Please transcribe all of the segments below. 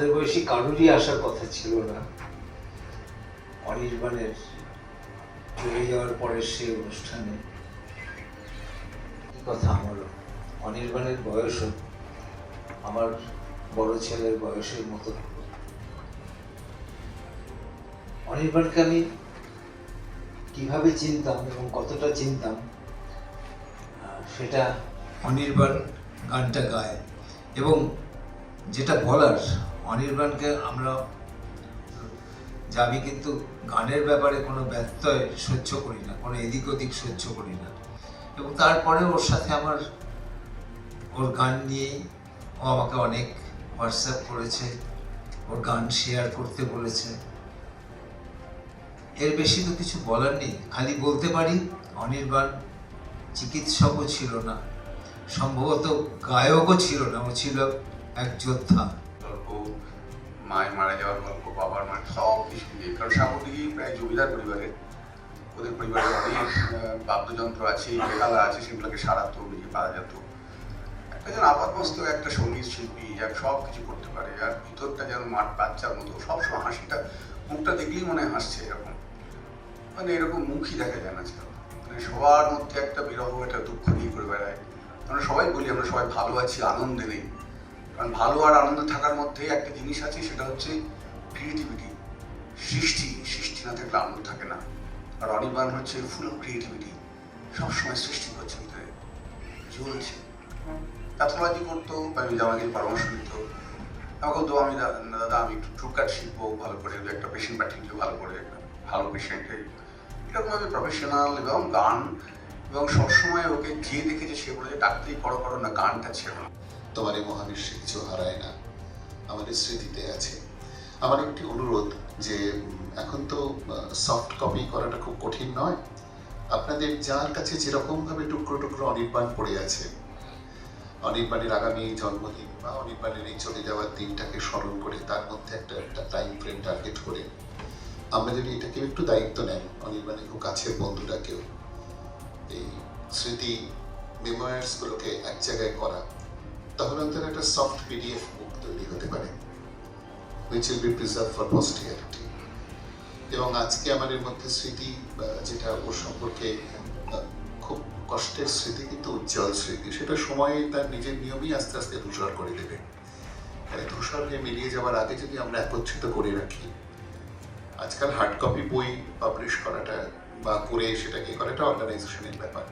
আমাদের বয়সী কারুরই আসার কথা ছিল না। অনির্বাণের চলে যাওয়ার পরের সেই অনুষ্ঠানে কথা আমারও অনির্বাণের বয়সও আমার বড় ছেলের বয়সের মতো। অনির্বাণকে আমি কীভাবে চিনতাম এবং কতটা চিনতাম সেটা অনির্বাণ গানটা গায় এবং যেটা বলার অনির্বাণকে আমরা যে আমি কিন্তু গানের ব্যাপারে কোনো ব্যত্যয় সহ্য করি না, কোনো এদিক ওদিক সহ্য করি না। এবং তারপরে ওর সাথে আমার, ওর গান নিয়েই ও আমাকে অনেক হোয়াটসঅ্যাপ করেছে, ওর গান শেয়ার করতে বলেছে। এর বেশি তো কিছু বলার নেই, খালি বলতে পারি অনির্বাণ চিকিৎসকও ছিল না, সম্ভবত গায়কও ছিল না, ও ছিল এক যোদ্ধা। মায়ের মারা যাওয়ার গল্প বাবার মার সব কিছু নিয়ে কারণ সাগরদিঘি প্রায় জমিদার পরিবারের ওদের পরিবারে অনেক বাদ্যযন্ত্র আছে বেহালা আছে, সেগুলোকে সারাতো, নিজে পাওয়া যেত একটা যেন আপাতমস্তক একটা সংগীত শিল্পী এক সব কিছু করতে পারে, আর ভিতরটা যেন মাঠ বাচ্চার মতো সবসময় হাসিটা, মুখটা দেখলেই মনে হয় হাসছে এরকম। মানে এরকম মুখই দেখা যায় না আজকাল। মানে সবার মধ্যে একটা বিরহ, একটা দুঃখ নিয়ে করে বেড়ায়। আমরা সবাই বলি, আমরা সবাই ভালো আছি, আনন্দে নেই। কারণ ভালো আর আনন্দ থাকার মধ্যে একটা জিনিস আছে, সেটা হচ্ছে ক্রিয়েটিভিটি সৃষ্টি সৃষ্টি না থাকলে আনন্দ থাকে না। আর অনির্বাণ হচ্ছে ফুল অফ ক্রিয়েটিভিটি সবসময় সৃষ্টি করছে ভিতরে। জ্বলছে। প্যাথোলজি করতো আমি জামাকে পরামর্শ দিত। আমাকে তো আমি, দাদা, আমি একটু ট্রুকার শিখব ভালো করে, একটা পেশেন্ট পাঠিয়ে ভালো করে ভালো পেশেন্টে এরকম আমি প্রফেশনাল এবং গান, এবং সবসময় ওকে যে দেখেছে সে বলে যে ডাক্তারি করো করো। না, গানটা ছেড়ো না। তোমার এই মহাবিশ্বে কিছু হারায় না। আমাদের স্মৃতিতে আছে। আমার একটি অনুরোধ যে এখন তো সফট কপি করাটা খুব কঠিন নয়। আপনাদের যার কাছে যেরকমভাবে টুকরো টুকরো অনির্বাণ পড়ে আছে, অনির্বাণের আগামী জন্মদিন বা অনির্বাণের এই চলে যাওয়ার দিনটাকে স্মরণ করে তার মধ্যে একটা একটা টাইম ফ্রেম টার্গেট করে, আমরা যদি এটাকে একটু দায়িত্ব নেন, অনির্বাণের খুব কাছের বন্ধুটাকেও, এই স্মৃতি মেমোয়ার্সগুলোকে এক জায়গায় করা তাহলে অন্তত একটা সফট পিডিএফ বুক তৈরি হতে পারে which will be preserve for posterity এবং আজকে আমাদের মধ্যে স্মৃতি যেটা ওর সম্পর্কে খুব কষ্টের স্মৃতি, কিন্তু উজ্জ্বল স্মৃতি। সেটা সময়ে তার নিজের নিয়মই আস্তে আস্তে ধূসর করে দেবে। তাই ধূসরকে মিলিয়ে যাওয়ার আগে যদি আমরা একত্রিত করে রাখি, আজকাল হার্ড কপি বই পাবলিশ করাটা, বা করে সেটাকে করাটা অর্গানাইজেশনের ব্যাপার।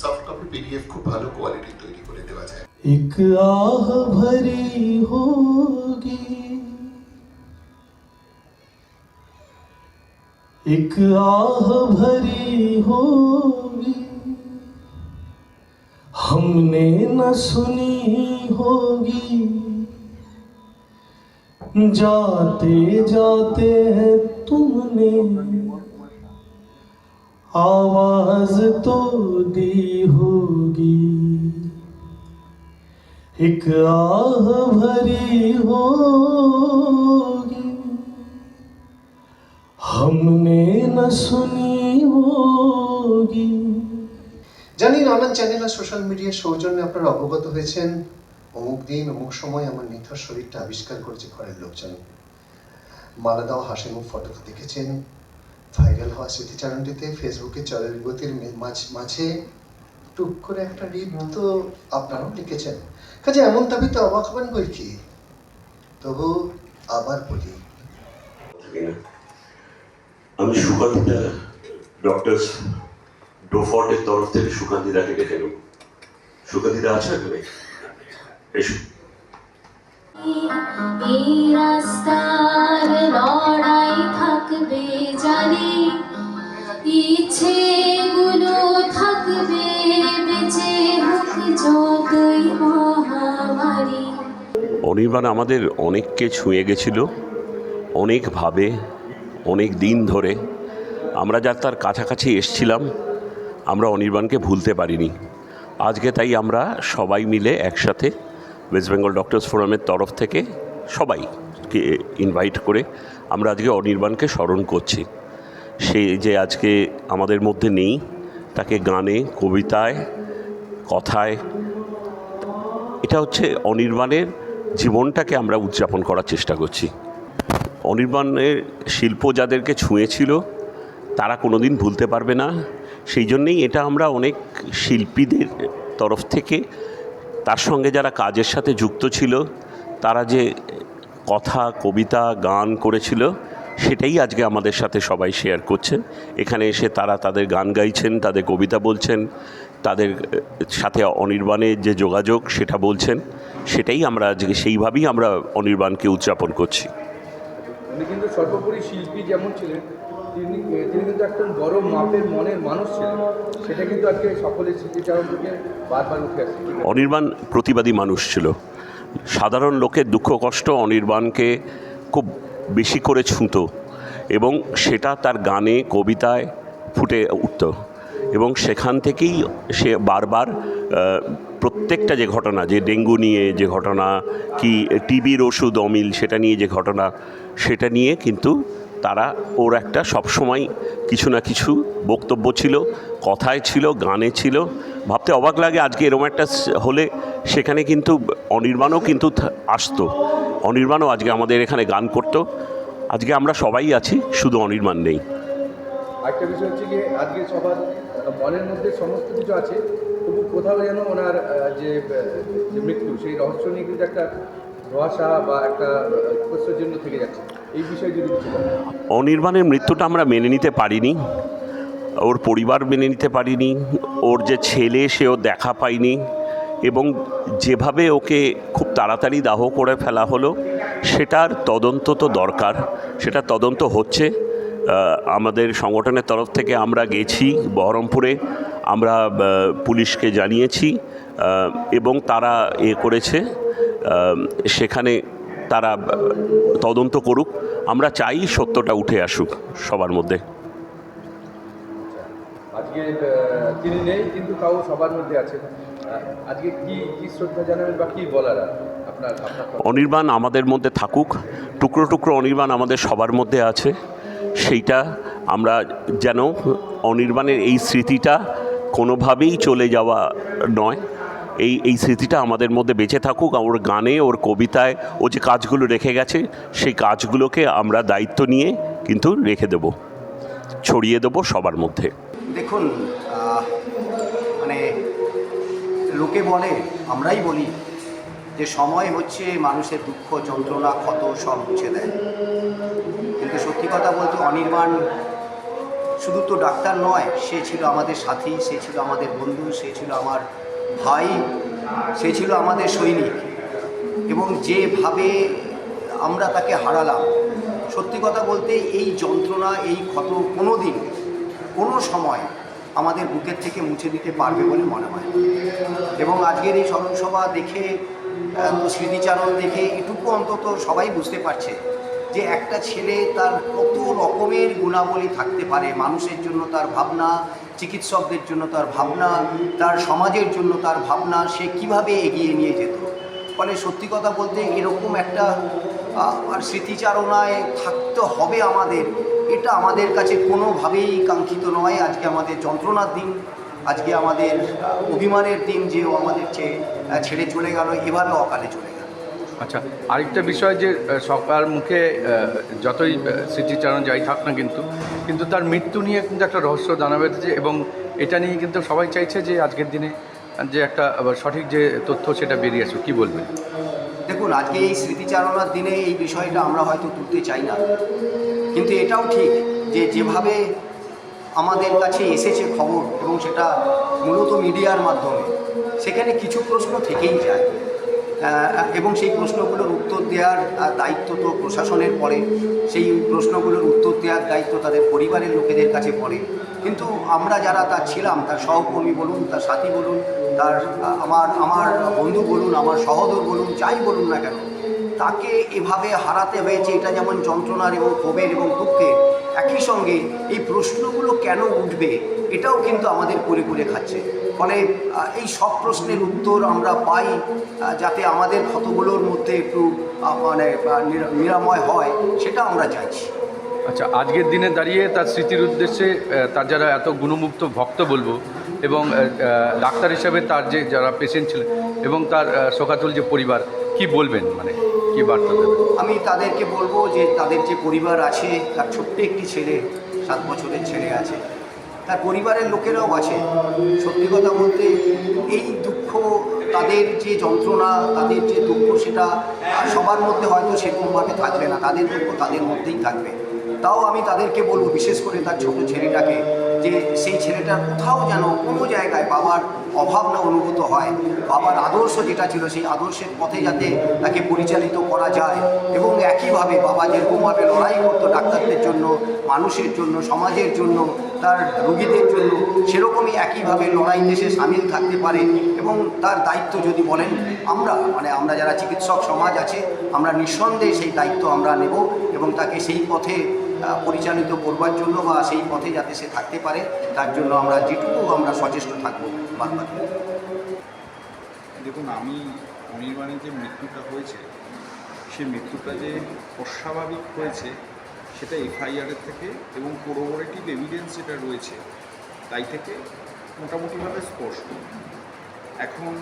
সফট কপি পিডিএফ খুব ভালো কোয়ালিটি তৈরি করে দেওয়া যায়। एक आह भरी होगी एक आह भरी होगी हमने न सुनी होगी जाते जाते तुमने आवाज तो दी होगी एक आह भरी होगी हमने न सुनी होगी জানি নানান চ্যানেল আর সোশ্যাল মিডিয়ার সৌজন্যে আপনারা অবগত হয়েছেন অমুক দিন অমুক সময় আমার নিথর শরীরটা আবিষ্কার করেছে ঘরের লোকজন মালা দেওয়া হাসি মুখ ফটো দেখেছেন ভাইরাল হওয়া স্মৃতিচারণটিতে ফেসবুকে চলের গতির মে- মাঝ- মাঝে টুক করে একটা রিপ তো আপনারাও লিখেছেন কাজে এমন দাবিতে অবাক হবেন বই কি? তবু আবার বলি। আমি সুকান্তিদা ডক্টর ডোফর্টের তরফ থেকে সুকান্তিদাকে ডেকে নেব। সুকান্তিদা আছে এখানে? এসো। এই রাস্তার লড়াই থাকবে জারি ইচ্ছেগুলো অনির্বাণ আমাদের অনেককে ছুঁয়ে গেছিল অনেকভাবে অনেক দিন ধরে। আমরা যার তার কাছাকাছি এসছিলাম, আমরা অনির্বাণকে ভুলতে পারিনি। আজকে তাই আমরা সবাই মিলে একসাথে ওয়েস্ট বেঙ্গল ডক্টরস ফোরামের তরফ থেকে সবাইকে ইনভাইট করে আমরা আজকে অনির্বাণকে স্মরণ করছি। সে যে আজকে আমাদের মধ্যে নেই, তাকে গানে, কবিতায়, কথায়, এটা হচ্ছে অনির্বাণের জীবনটাকে আমরা উদযাপন করার চেষ্টা করছি। অনির্বাণের শিল্প যাদেরকে ছুঁয়েছিল, তারা কোনোদিন ভুলতে পারবে না। সেই জন্যেই এটা আমরা অনেক শিল্পীদের তরফ থেকে, তার সঙ্গে যারা কাজের সাথে যুক্ত ছিল, তারা যে কথা, কবিতা, গান করেছিল, সেটাই আজকে আমাদের সাথে সবাই শেয়ার করছেন। এখানে এসে তারা তাদের গান গাইছেন, তাদের কবিতা বলছেন তাদের সাথে অনির্বাণের যে যোগাযোগ সেটা বলছেন সেটাই আমরা আজকে সেইভাবেই আমরা অনির্বাণকে উদযাপন করছি। উনি কিন্তু সর্বোপরি শিল্পী যেমন ছিলেন তিনি তিনি কিন্তু বড় মাপের মনের মানুষ ছিলেন। সেটা কিন্তু আজকে সকলের স্মৃতিচারণ থেকে বারবার উঠে অনির্বাণ প্রতিবাদী মানুষ ছিল। সাধারণ লোকের দুঃখ কষ্ট অনির্বাণকে খুব বেশি করে ছুঁত এবং সেটা তার গানে কবিতায় ফুটে উঠত। এবং সেখান থেকেই সে বারবার প্রত্যেকটা যে ঘটনা, যে ডেঙ্গু নিয়ে যে ঘটনা, কি টিবির ওষুধ অমিল সেটা নিয়ে যে ঘটনা, সেটা নিয়ে কিন্তু তারা ওর একটা সবসময় কিছু না কিছু বক্তব্য ছিল, কথায় ছিল, গানে ছিল। ভাবতে অবাক লাগে আজকে এরকম একটা হলে সেখানে কিন্তু অনির্বাণও কিন্তু আসতো। অনির্বাণও আজকে আমাদের এখানে গান করতো। আজকে আমরা সবাই আছি, শুধু অনির্বাণ নেই। আরেকটা বিষয় হচ্ছে আজকে সবার মনের মধ্যে সমস্ত কিছু আছে, তবু কোথাও যেন ওনার যে মৃত্যু, সেই রহস্য নিয়ে কিন্তু একটা ধোয়াশা বা একটা জন্য থেকে যাচ্ছে। এই বিষয়ে যদি অনির্বাণের মৃত্যুটা আমরা মেনে নিতে পারিনি। ওর পরিবার মেনে নিতে পারিনি। ওর যে ছেলে, সেও দেখা পায়নি। এবং যেভাবে ওকে খুব তাড়াতাড়ি দাহ করে ফেলা হলো, সেটার তদন্ত তো দরকার। সেটা তদন্ত হচ্ছে। আমাদের সংগঠনের তরফ থেকে আমরা গেছি বহরমপুরে আমরা পুলিশকে জানিয়েছি এবং তারা এ করেছে সেখানে তারা তদন্ত করুক। আমরা চাই সত্যটা উঠে আসুক সবার মধ্যে। আজকে তিনি নেই কিন্তু তাও সবার মধ্যে আছেন। আজকে কি কি শ্রদ্ধা জানাবেন বা কি বলার আপনার আপনার অনির্বাণ আমাদের মধ্যে থাকুক টুকরো টুকরো অনির্বাণ আমাদের সবার মধ্যে আছে। সেইটা আমরা যেন অনির্বাণের এই স্মৃতিটা কোনোভাবেই চলে যাওয়া নয়। এই এই স্মৃতিটা আমাদের মধ্যে বেঁচে থাকুক, ওর গানে, ওর কবিতায়, ও যে কাজগুলো রেখে গেছে, সেই কাজগুলোকে আমরা দায়িত্ব নিয়ে কিন্তু রেখে দেব, ছড়িয়ে দেবো সবার মধ্যে। দেখুন মানে লোকে বলে, আমরাই বলি যে সময় হচ্ছে মানুষের দুঃখ, যন্ত্রণা, ক্ষত সব মুছে দেয়। কিন্তু সত্যি কথা বলতে অনির্বাণ শুধু তো ডাক্তার নয়, সে ছিল আমাদের সাথী, সে ছিল আমাদের বন্ধু, সে ছিল আমার ভাই, সে ছিল আমাদের সৈনিক। এবং যেভাবে আমরা তাকে হারালাম, সত্যি কথা বলতে এই যন্ত্রণা, এই ক্ষত কোনো দিন কোনো সময় আমাদের বুকের থেকে মুছে দিতে পারবে বলে মনে হয়। এবং আজকের এই স্মরণসভা দেখে স্মৃতিচারণ দেখে এটুকু অন্তত সবাই বুঝতে পারছে যে একটা ছেলে তার কত রকমের গুণাবলী থাকতে পারে, মানুষের জন্য তার ভাবনা, চিকিৎসকদের জন্য তার ভাবনা, তার সমাজের জন্য তার ভাবনা, সে কীভাবে এগিয়ে নিয়ে যেত? ফলে সত্যি কথা বলতে এরকম একটা আর স্মৃতিচারণায় থাকতে হবে আমাদের, এটা আমাদের কাছে কোনোভাবেই কাঙ্ক্ষিত নয়। আজকে আমাদের যন্ত্রণার দিন। আজকে আমাদের অভিমানের দিন যে ও আমাদের চে- ছেড়ে চলে গেল এভাবে অকালে চলে গেল। আচ্ছা আরেকটা বিষয় যে সবার মুখে যতই স্মৃতিচারণ যাই থাক না কিন্তু কিন্তু তার মৃত্যু নিয়ে কিন্তু একটা রহস্য জানা বেঁধেছে এবং এটা নিয়ে কিন্তু সবাই চাইছে যে আজকের দিনে যে একটা সঠিক যে তথ্য সেটা বেরিয়ে আসুক। কী বলবেন? দেখুন আজকে এই স্মৃতিচারণার দিনে এই বিষয়টা আমরা হয়তো তুলতে চাই না। কিন্তু এটাও ঠিক যে যেভাবে আমাদের কাছে এসেছে খবর এবং সেটা মূলত মিডিয়ার মাধ্যমে। সেখানে কিছু প্রশ্ন থেকেই যায়। এবং সেই প্রশ্নগুলোর উত্তর দেওয়ার দায়িত্ব তো প্রশাসনের পড়ে। সেই প্রশ্নগুলোর উত্তর দেওয়ার দায়িত্ব তাদের পরিবারের লোকেদের কাছে পড়ে। কিন্তু আমরা যারা তার ছিলাম, তার সহকর্মী বলুন, তার সাথী বলুন, তার আমার আমার বন্ধু বলুন, আমার সহোদর বলুন, যাই বলুন না কেন তাকে এভাবে হারাতে হয়েছে, এটা যেমন যন্ত্রণার এবং ক্ষোভের এবং দুঃখের, একই সঙ্গে এই প্রশ্নগুলো কেন উঠবে, এটাও কিন্তু আমাদের করে করে খাচ্ছে। ফলে এই সব প্রশ্নের উত্তর আমরা পাই যাতে আমাদের ক্ষতগুলোর মধ্যে একটু মানে নিরাময় হয়, সেটা আমরা চাইছি। আচ্ছা আজকের দিনে দাঁড়িয়ে তার স্মৃতির উদ্দেশ্যে তার যারা এত গুণমুক্ত ভক্ত বলব, এবং ডাক্তার হিসাবে তার যে যারা পেশেন্ট ছিলেন এবং তার শোকাতুল যে পরিবার, কি বলবেন মানে? কি বার্তা আমি তাদেরকে বলব যে তাদের যে পরিবার আছে, তার ছোট্ট একটি ছেলে, সাত বছরের ছেলে আছে, তার পরিবারের লোকেরাও আছে। সত্যি কথা বলতে, এই দুঃখ, তাদের যে যন্ত্রণা, তাদের যে দুঃখ, সেটা সবার মধ্যে হয়তো সেরকমভাবে থাকবে না। তাদের দুঃখ তাদের মধ্যেই থাকবে। তাও আমি তাদেরকে বলব, বিশেষ করে তার ছোট ছেলেটাকে, যে সেই ছেলেটার কোথাও যেন কোনো জায়গায় বাবার অভাব না অনুভূত হয়। বাবার আদর্শ যেটা ছিল, সেই আদর্শের পথে যাতে তাকে পরিচালিত করা যায় এবং একইভাবে বাবা যেরকমভাবে লড়াই করতো ডাক্তারদের জন্য, মানুষের জন্য, সমাজের জন্য, তার রুগীদের জন্য, সেরকমই একইভাবে লড়াইতে সে সামিল থাকতে পারে এবং তার দায়িত্ব যদি বলেন আমরা মানে আমরা যারা চিকিৎসক সমাজ আছে, আমরা নিঃসন্দেহে সেই দায়িত্ব আমরা নেব এবং তাকে সেই পথে পরিচালিত করবার জন্য বা সেই পথে যাতে সে থাকতে পারে, তার জন্য আমরা যেটুকু আমরা সচেষ্ট থাকব বারবার। দেখুন, আমি অনির্বাণের যে মৃত্যুটা হয়েছে সেই মৃত্যুটা যে অস্বাভাবিক হয়েছে, সেটা এফআইআরের থেকে এবং কোরোবোরেটিভ এভিডেন্স যেটা রয়েছে, তাই থেকে মোটামুটিভাবে স্পষ্ট। এখন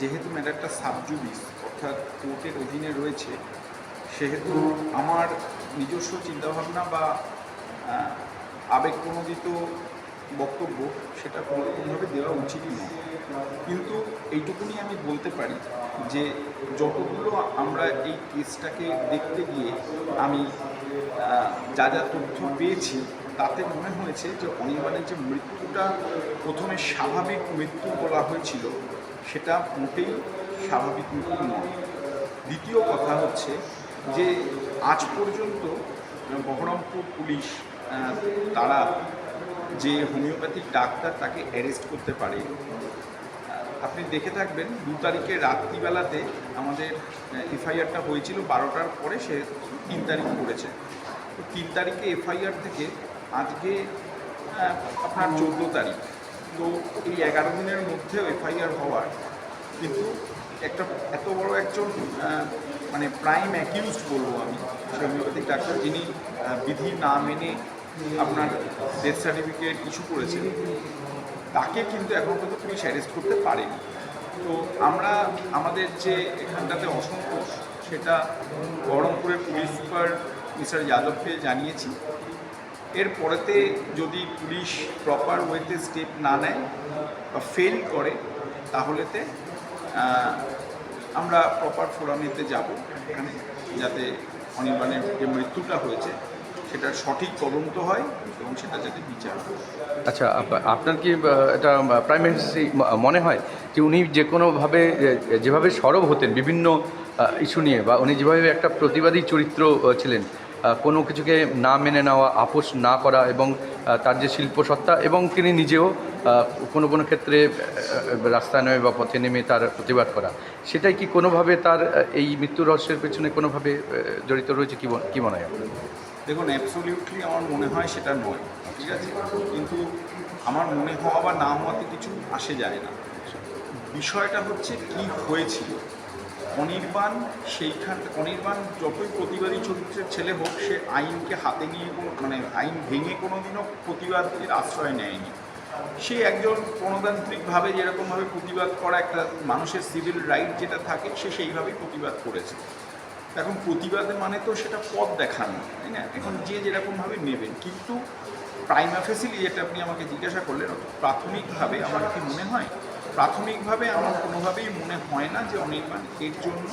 যেহেতু ম্যাটারটা সাবজুডিস অর্থাৎ কোর্টের অধীনে রয়েছে, সেহেতু আমার নিজস্ব চিন্তাভাবনা বা আহ, আবেগপ্রণোদিত বক্তব্য সেটা কোনোরকমভাবে দেওয়া উচিতই নয়। কিন্তু এইটুকুনি আমি বলতে পারি যে যতগুলো আমরা এই কেসটাকে দেখতে গিয়ে আমি যা যা তথ্য পেয়েছি তাতে মনে হয়েছে যে অনির্বাণের যে মৃত্যুটা প্রথমে স্বাভাবিক মৃত্যু বলা হয়েছিল সেটা মোটেই স্বাভাবিক মৃত্যু নয়। দ্বিতীয় কথা হচ্ছে যে আজ পর্যন্ত বহরমপুর পুলিশ তারা যে হোমিওপ্যাথিক ডাক্তার তাকে অ্যারেস্ট করতে পারে। আপনি দেখে থাকবেন, দু তারিখে রাত্রিবেলাতে আমাদের এফআইআরটা হয়েছিল বারোটার পরে, সে তিন তারিখ করেছে। তো তিন তারিখে এফআইআর থেকে আজকে আপনার চোদ্দ তারিখ। তো এই এগারো দিনের মধ্যেও এফআইআর হওয়ার। কিন্তু একটা, এত বড় একজন মানে প্রাইম অ্যাকিউজড বলব আমি হোমিওপ্যাথিক ডাক্তার যিনি বিধি না মেনে আপনার ডেথ সার্টিফিকেট ইস্যু করেছেন, তাকে কিন্তু এখন পর্যন্ত পুলিশ অ্যারেস্ট করতে পারেনি। তো আমরা, আমাদের যে এখানটাতে অসন্তোষ, সেটা বহরমপুরের পুলিশ সুপার মিস্টার যাদবকে জানিয়েছি। এর পরেতে যদি পুলিশ প্রপার ওয়েতে স্টেপ না নেয় বা ফেল করে, তাহলেতে আমরা প্রপার ফোরামেতে যাব এখানে, যাতে অনির্বাণের যে মৃত্যুটা হয়েছে, সেটার সঠিক তদন্ত হয় এবং সেটা যাতে বিচার হয়। আচ্ছা আপ- আপনার কি এটা প্রাইম মনে হয় যে উনি যে কোনোভাবে যেভাবে সরব হতেন বিভিন্ন ইস্যু নিয়ে বা উনি যেভাবে একটা প্রতিবাদী চরিত্র ছিলেন কোনো কিছুকে না মেনে নেওয়া, আপোষ না করা এবং তার যে শিল্পসত্তা এবং তিনি নিজেও কোনো কোনো ক্ষেত্রে রাস্তায় নেমে বা পথে নেমে তার প্রতিবাদ করা। সেটাই কি কোনোভাবে তার এই মৃত্যু রহস্যের পেছনে কোনোভাবে জড়িত রয়েছে? কি কি মনে হয় দেখুন অ্যাবসলিউটলি আমার মনে হয় সেটা নয়, ঠিক আছে? কিন্তু আমার মনে হওয়া বা না হওয়াতে কিছু আসে যায় না। বিষয়টা হচ্ছে কি হয়েছিল? অনির্বাণ সেইখান, অনির্বাণ যতই প্রতিবাদী চরিত্রের ছেলে হোক, সে আইনকে হাতে নিয়ে কোনো মানে আইন ভেঙে কোনোদিনও প্রতিবাদের আশ্রয় নেয়নি। সে একজন গণতান্ত্রিকভাবে যেরকমভাবে প্রতিবাদ করা একটা মানুষের সিভিল রাইট যেটা থাকে, সে সেইভাবেই প্রতিবাদ করেছে। এখন প্রতিবাদে মানে তো সেটা পথ দেখানো, তাই না? এখন যে যেরকমভাবে নেবেন। কিন্তু প্রাইমা ফেসিলি যেটা আপনি আমাকে জিজ্ঞাসা করলেন প্রাথমিকভাবে আমার কি মনে হয় প্রাথমিকভাবে আমার কোনোভাবেই মনে হয় না যে অনির্বাণ এর জন্য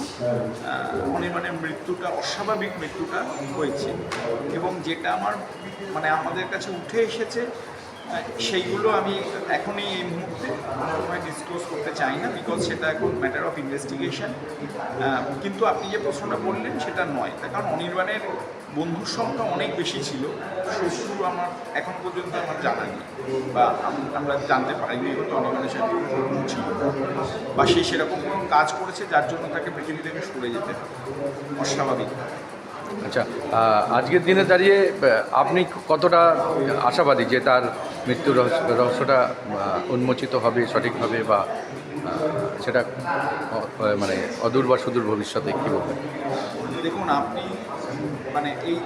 অনির্বাণের মৃত্যুটা, অস্বাভাবিক মৃত্যুটা হয়েছে। এবং যেটা আমার মানে আমাদের কাছে উঠে এসেছে সেইগুলো আমি এখনই এই মুহূর্তে সময় ডিসক্লোজ করতে চাই না বিকজ সেটা এখন ম্যাটার অফ ইনভেস্টিগেশন কিন্তু আপনি যে প্রশ্নটা বললেন সেটা নয়। তার কারণ অনির্বাণের বন্ধুর সংখ্যা অনেক বেশি ছিল। শত্রু আমার এখন পর্যন্ত আমার জানা নেই। বা আমরা জানতে পারিনি হয়তো অনির্বাণের সাথে ছিল। বা সে সেরকম কোনো কাজ করেছে, যার জন্য তাকে পৃথিবী থেকে সরে যেতে হবে অস্বাভাবিক। আচ্ছা আজকের দিনে দাঁড়িয়ে আপনি কতটা আশাবাদী যে তার মৃত্যুর রহস্যটা উন্মোচিত হবে সঠিকভাবে বা সেটা মানে অদূর বা সুদূর ভবিষ্যতে কী বলবেন? দেখুন, আপনি মানে এই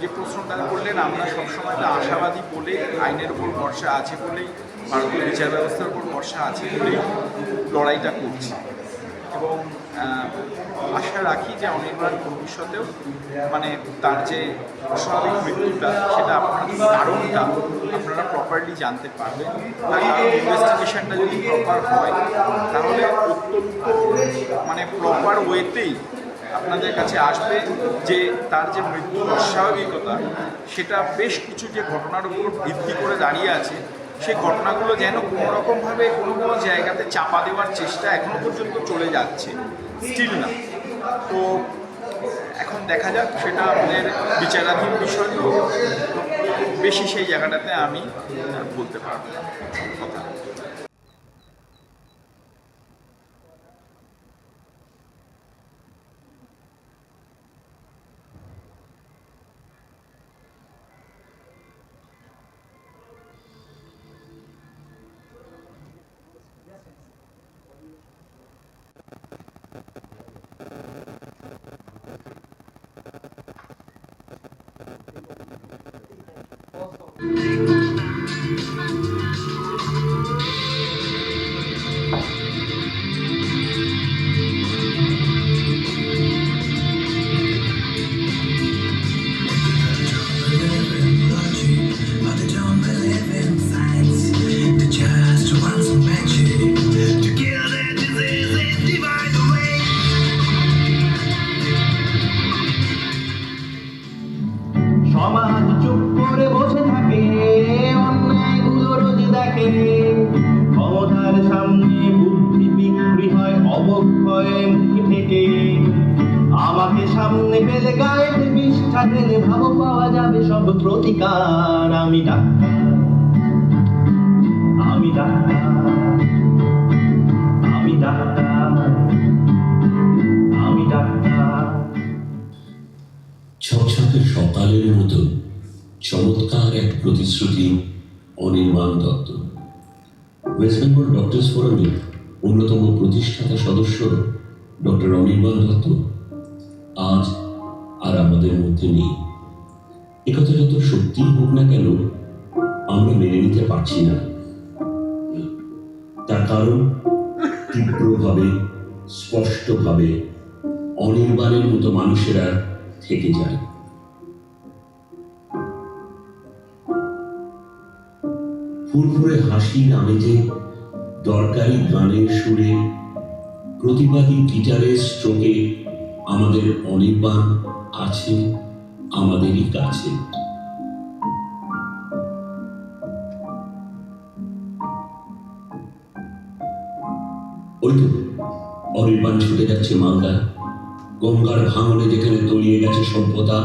যে প্রশ্নটা করলেন, আমরা সবসময় তো আশাবাদী বলে আইনের উপর ভরসা আছে বলেই, ভারতীয় বিচার ব্যবস্থার উপর ভরসা আছে বলেই লড়াইটা করছি। এবং আশা রাখি যে অনির্বাণ ভবিষ্যতেও মানে তার যে অস্বাভাবিক মৃত্যুটা, সেটা আপনার কারণটা আপনারা প্রপারলি জানতে পারবেন। তার ইনভেস্টিগেশনটা যদি প্রপার হয়, তাহলে অত্যন্ত মানে প্রপার ওয়েতেই আপনাদের কাছে আসবে যে তার যে মৃত্যুর অস্বাভাবিকতা, সেটা বেশ কিছু যে ঘটনার উপর ভিত্তি করে দাঁড়িয়ে আছে, সেই ঘটনাগুলো যেন কোনো রকমভাবে কোনো কোনো জায়গাতে চাপা দেওয়ার চেষ্টা এখনও পর্যন্ত চলে যাচ্ছে। স্টিল না। তো এখন দেখা যাক, সেটা আমাদের বিচারাধীন বিষয় তো বেশি সেই জায়গাটাতে আমি বলতে পারব ক্ষমতার সামনে বুদ্ধি বিক্রি হয়, অবক্ষয় মুখ থেকে আমাকে সামনে পেলে গায়ে বিষ্ঠা ঢেলে ভাব পাওয়া যাবে সব প্রতিকার। আমি ডাক্তার আমি ডাক্তার আমি ডাক্তার সকালের মতো চমৎকার এক প্রতিশ্রুতি Anirban Dutta. West Bengal doctors ফোরামের অন্যতম প্রতিষ্ঠাতা সদস্য ডক্টর অনির্বাণ দত্ত। আজ আর আমাদের মধ্যে নেই। একথা যত সত্যি হোক না কেন, আমরা মেনে নিতে পারছি না। তার কারণ তীব্রভাবে, স্পষ্টভাবে অনির্বাণের মতো মানুষেরা থেকে যায়। ফুরফুরে হাসি আমেজে দরকারি গানের সুরে প্রতিবাদী গিটারের স্ট্রোকে আমাদের অনির্বাণ আছে, আমাদেরই কাছে। ওই তো অনির্বাণ ছুটে যাচ্ছে মালদা গঙ্গার ভাঙনে যেখানে তলিয়ে গেছে সভ্যতা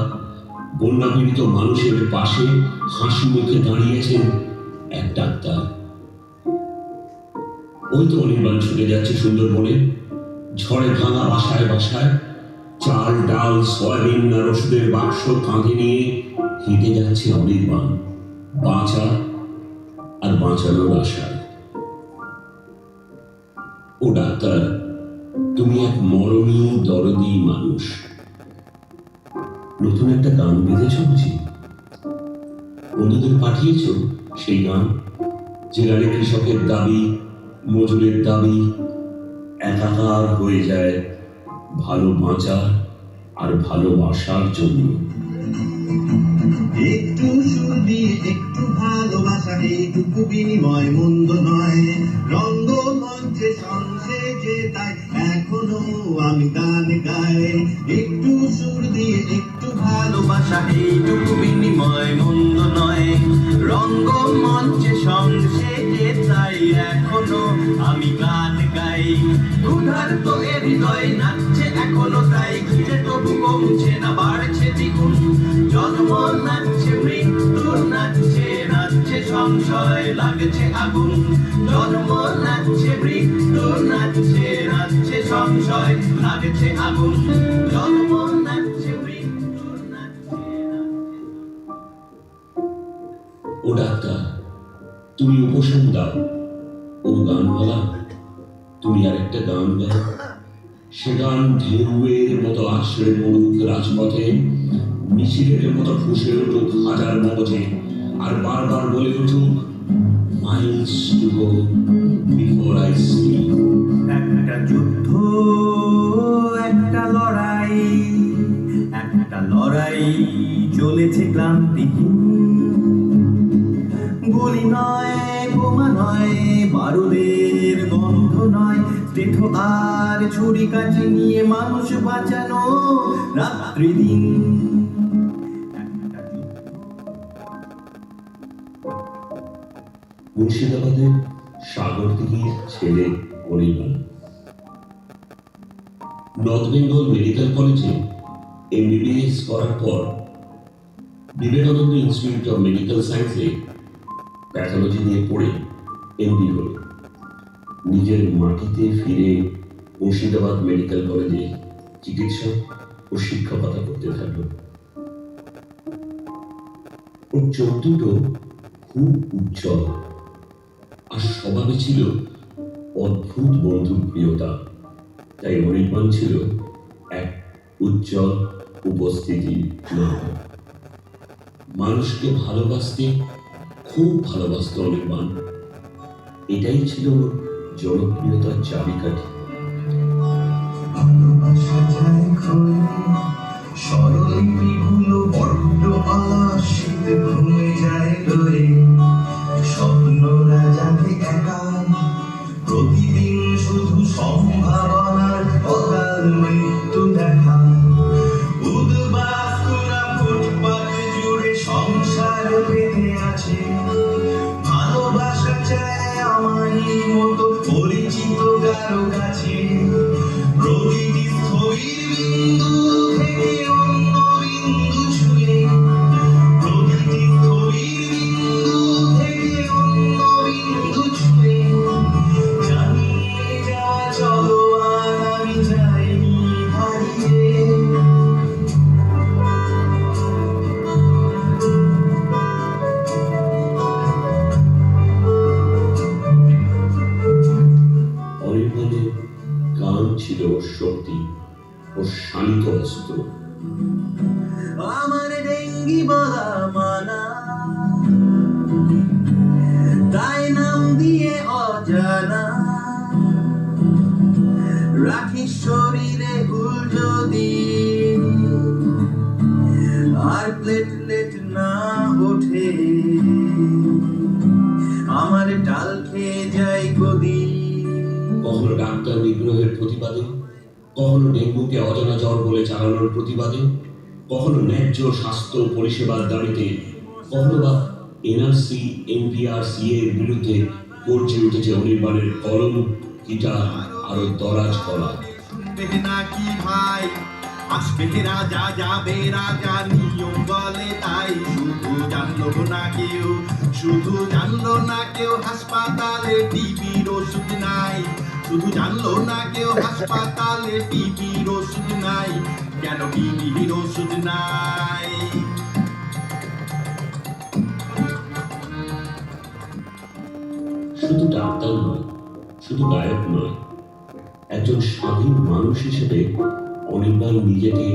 বন্যা পীড়িত মানুষের পাশে হাসি মুখে দাঁড়িয়েছেন এক ডাক্তার। ওই তো অনির্বাণ ছুটে যাচ্ছে সুন্দরবনে। ঝড়ে ভাঙা বাসায় বাসায় চাল, ডাল, সয়াবিন আর ওষুধের বাক্স কাঁধে নিয়ে হেঁটে যাচ্ছে অনির্বাণ বাঁচা আর বাঁচানোর আশায় ও ডাক্তার, তুমি এক মরণীয়, দরদি মানুষ। নতুন একটা গান বেঁধেছ বুঝি? বন্ধুদের পাঠিয়েছ? সেই গান গানে কৃষকের দাবি, মজুরের দাবি একাকার হয়ে যায় ভালো বাঁচার আর ভালোবাসার জন্য। একটু যদি একটু ভালোবাসা, এইটুকু বিনিময় মন্দ নয়। রঙ্গ মঞ্চে এখনও তাই তবু কমছে না, বাড়ছে দ্বিগুণ। জন্ম নাচছে, মৃত্যুর নাচছে নাচছে সংশয়, লাগছে আগুন। জন্ম নাচছে, মৃত্যুর নাচছে নাচছে সংশয়, লাগছে আগুন। জন্ম নাচছে ও ডাক্তার, তুমি উপশম দাও। ও গানওয়ালা তুমি আর একটা গান গাও। সেখান ঢেউয়ের মতো আশ্রে পড়ুক রাজপথে, মিছিলের মতো ফুসে উঠুক হাজার মগজে, আর বারবার বলে উঠুক, miles to go before I sleep. একটা যুদ্ধ, একটা লড়াই একটা লড়াই চলেছে ক্লান্তি গুলি নয়, বোমা নয়, বারুদের নয় আর ছুরি কাছে নিয়ে মানুষ বাঁচানো রাত্রি দিন। মুর্শিদাবাদের সাগরদিঘির ছেলে নর্থ বেঙ্গল মেডিকেল কলেজে এমবিবিএস করার পর বিবেকানন্দ ইনস্টিটিউট অফ মেডিকেল সায়েন্সে প্যাথোলজি নিয়ে পড়ে এমডি হল নিজের মাটিতে ফিরে মুর্শিদাবাদ মেডিকেল কলেজে চিকিৎসা ও শিক্ষকতা করতে থাকল। ওর খুব উজ্জ্বল আর স্বভাবে ছিল অদ্ভুত তাই অনির্বাণ ছিল এক উজ্জ্বল, উপস্থিতি মানুষকে ভালোবাসতে খুব ভালোবাসত অনির্বাণ। এটাই ছিল জনপ্রিয়তার চাবিকাঠি। শান্ত চালানোর প্রতিবাদে? কখনো ন্যায্য স্বাস্থ্য পরিষেবার দাবিতে? কখনো বা এনআরসি, এনপিআরসি এর বিরুদ্ধে গর্জে উঠেছে অনির্বাণের কলম গিটার আর দরাজ করা। নাকি ভাই? রাজা, যাবে রাজা, নিয়ম বলে তাই। শুধু জানলো না কেউ, শুধু জানলো না কেউ হাসপাতালে টিভির ওষুধ নাই। শুধু জানলো না কেউ হাসপাতালে টিভির ওষুধ নাই। কেন টিভির ওষুধ নাই? শুধু ডাক্তার নয়, শুধু গায়ক নয়, একজন স্বাধীন মানুষ হিসেবে অনির্বাণ নিজেকে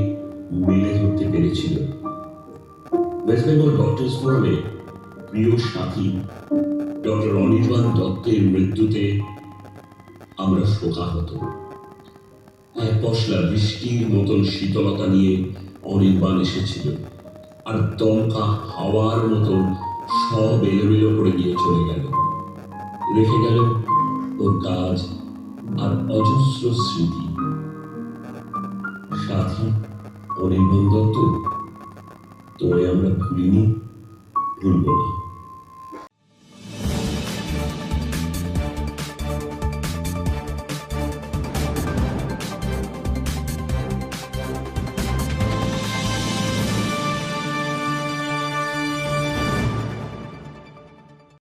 মেলে ধরতে পেরেছিল। ওয়েস্ট বেঙ্গল ডক্টর্স ফোরামে প্রিয় সাথী ডক্টর অনির্বাণ দত্তের মৃত্যুতে আমরা শোকাহত। এক পশলা বৃষ্টির মতন শীতলতা নিয়ে অনির্বাণ এসেছিল। আর দমকা হাওয়ার মতন সব এলোমেলো করে দিয়ে চলে গেল। রেখে গেল ওর কাজ আর অজস্র স্মৃতি। সাথী অনির্বাণ দত্ত তোমায় আমরা ভুলিনি, ভুলব না।